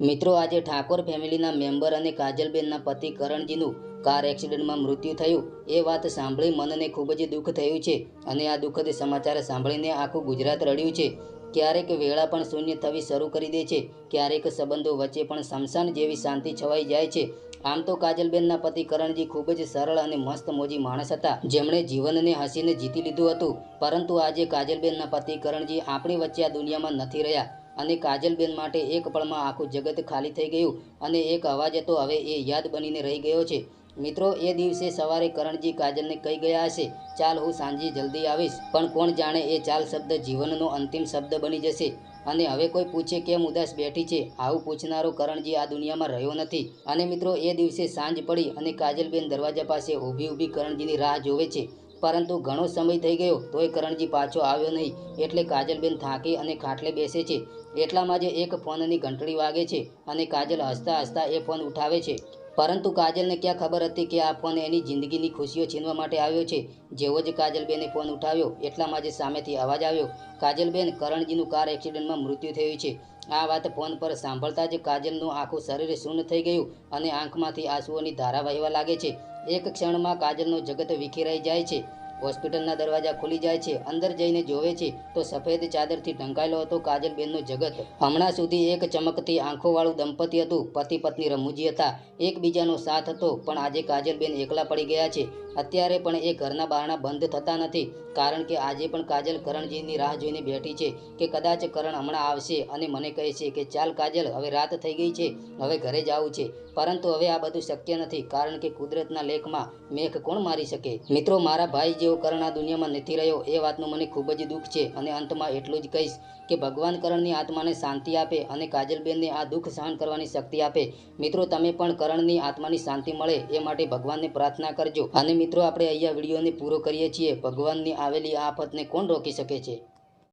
મિત્રો, આજે ઠાકોર ફેમિલીના મેમ્બર અને કાજલબેનના પતિ કરણજીનું કાર એક્સિડન્ટમાં મૃત્યુ થયું. એ વાત સાંભળી મનને ખૂબ જ દુઃખ થયું છે અને આ દુઃખદ સમાચાર સાંભળીને આખું ગુજરાત રડ્યું છે. ક્યારેક વેળા પણ શૂન્ય થવી શરૂ કરી દે છે. ક્યારેક સંબંધો વચ્ચે પણ સમસાન જેવી શાંતિ છવાઈ જાય છે. આમ તો કાજલબેનના પતિ કરણજી ખૂબ જ સરળ અને મસ્ત મોજી માણસ હતા. જેમણે જીવનને હસીને જીતી લીધું હતું. પરંતુ આજે કાજલબેનના પતિ કરણજી આપણી વચ્ચે આ દુનિયામાં નથી રહ્યા. અને કાજલબેન માટે એક પળમાં આખું જગત ખાલી થઈ ગયું અને એક અવાજ હતો હવે એ યાદ બનીને રહી ગયો છે. મિત્રો, એ દિવસે સવારે કરણજી કાજલને કહી ગયા હશે, ચાલ, હું સાંજે જલ્દી આવીશ. પણ કોણ જાણે એ ચાલ શબ્દ જીવનનો અંતિમ શબ્દ બની જશે. અને હવે કોઈ પૂછે કેમ ઉદાસ બેઠી છે, આવું પૂછનારો કરણજી આ દુનિયામાં રહ્યો નથી. અને મિત્રો, એ દિવસે સાંજ પડી અને કાજલબેન દરવાજા પાસે ઊભી ઊભી કરણજીની રાહ જોવે છે. પરંતુ ઘણો સમય થઈ ગયો તોય કરણજી પાછો આવ્યો નહીં. એટલે કાજલબેન થાકી અને ખાટલે બેસે છે. એટલામાં જ એક ફોનની ઘંટડી વાગે છે અને કાજલ હસતા હસતા એ ફોન ઉઠાવે છે. પરંતુ કાજલને ક્યાં ખબર હતી કે આ ફોન એની જિંદગીની ખુશીઓ છીનવા માટે આવ્યો છે? જેવો જ કાજલબેને ફોન ઉઠાવ્યો, એટલામાં જ સામેથી અવાજ આવ્યો, કાજલબેન, કરણજીનું કાર એક્સિડન્ટમાં મૃત્યુ થયું છે. આ વાત ફોન પર સાંભળતા જ કાજલનું આખું શરીર શૂન્ય થઈ ગયું અને આંખમાંથી આંસુઓની ધારા વહેવા લાગે છે. એક ક્ષણમાં કાજલનો જગત વિખેરાઈ જાય છે. હોસ્પિટલના દરવાજા ખુલી જાય છે, અંદર જઈને જોવે છે. તો સફેદ ચાદરથી ઢંકાયેલો હતો કાજલબેનનો જગત. હમણાં સુધી એક ચમકતી આંખોવાળું દંપતી હતું પતિ પત્ની રમૂજી હતા. એકબીજાનો સાથ હતો, પણ આજે કાજલબેન એકલા પડી ગયા છે. અત્યારે પણ એ ઘરના બારણા બંધ થતા નથી, કારણ કે આજે પણ કાજલ કરણજીની રાહ જોઈને બેઠી છે કે કદાચ કરણ હમણાં આવશે અને મને કહે છે કે, ચાલ કાજલ, હવે રાત થઈ ગઈ છે, હવે ઘરે જવું છે. પરંતુ હવે આ બધું શક્ય નથી, કારણ કે કુદરતના લેખમાં મેઘ કોણ મારી શકે? મિત્રો, મારા ભાઈ જેવો કરણ આ દુનિયામાં નથી રહ્યો, એ વાતનું મને ખૂબ જ દુઃખ છે અને અંતમાં એટલું જ કહીશ કે ભગવાન કરણની આત્માને શાંતિ આપે અને કાજલબેનને આ દુઃખ સહન કરવાની શક્તિ આપે. મિત્રો, તમે પણ કરણની આત્માની શાંતિ મળે એ માટે ભગવાનને પ્રાર્થના કરજો. અને મિત્રો, આપણે અહીંયા વિડીયોને પૂરો કરીએ છીએ. ભગવાનની આવેલી આ આફતને કોણ રોકી શકે છે?